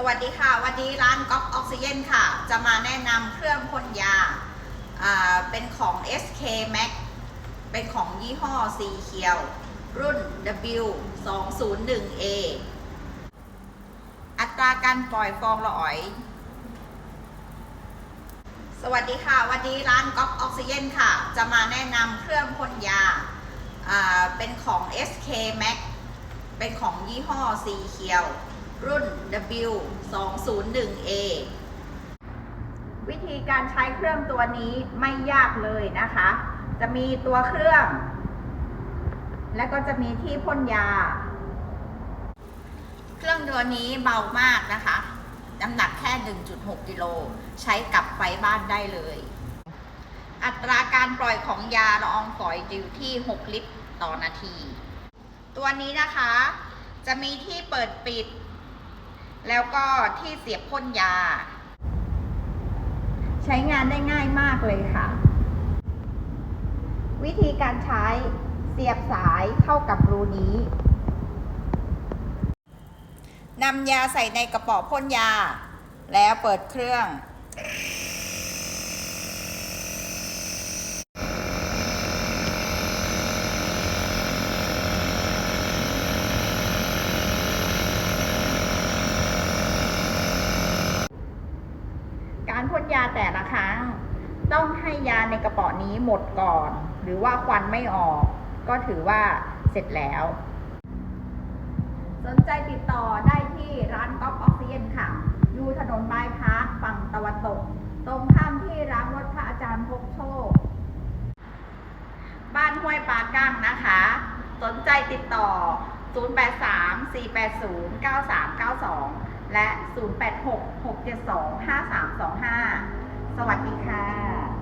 สวัสดีค่ะ วันนี้ร้านก๊อฟออกซิเจนค่ะ จะมาแนะนำเครื่องพ่นยา เป็นของ SK Max เป็นของยี่ห้อสีเขียว รุ่น W 2 0 1 A อัตราการปล่อยฟองละออย สวัสดีค่ะ วันนี้ร้านก๊อฟออกซิเจนค่ะ จะมาแนะนำเครื่องพ่นยาอ่าเป็นของ SK Max เป็นของยี่ห้อสีเขียว รุ่น W 2 0 1 A วิธีการใช้เครื่องตัวนี้ไม่ยากเลยนะคะ จะมีตัวเครื่อง และก็จะมีที่พ่นยา เครื่องตัวนี้เบามากนะคะ น้ำหนักแค่ 1.6 กิโล ใช้กับไฟบ้านได้เลย อัตราการปล่อยของยาละอองฝอยอยู่ที่ 6 ลิตรต่อนาที ตัวนี้นะคะ จะมีที่เปิดปิด แล้วก็ที่เสียบพ่นยา ใช้งานได้ง่ายมากเลยค่ะ วิธีการใช้เสียบสายเข้ากับรูนี้นำยาใส่ในกระป๋อพ่นยา แล้วเปิดเครื่อง การพ่นยาแต่ละครั้ ง ต้องให้ยาในกระป๋อนี้หมดก่อน หรือว่าควันไม่ออก ก็ถือว่าเสร็จแล้ว สนใจติดต่อได้ที่ร้านก๊อฟออกซิเจนค่ะ อยู่ถนนบายพาสฝั่งตะวันตก ตรงข้ามที่ร้านรถพระอาจารย์พกโชค บ้านห้วยปากั้งนะคะ สนใจติดต่อ 083-480-9392 และ 086-672-5325 สวัสดีค่ะ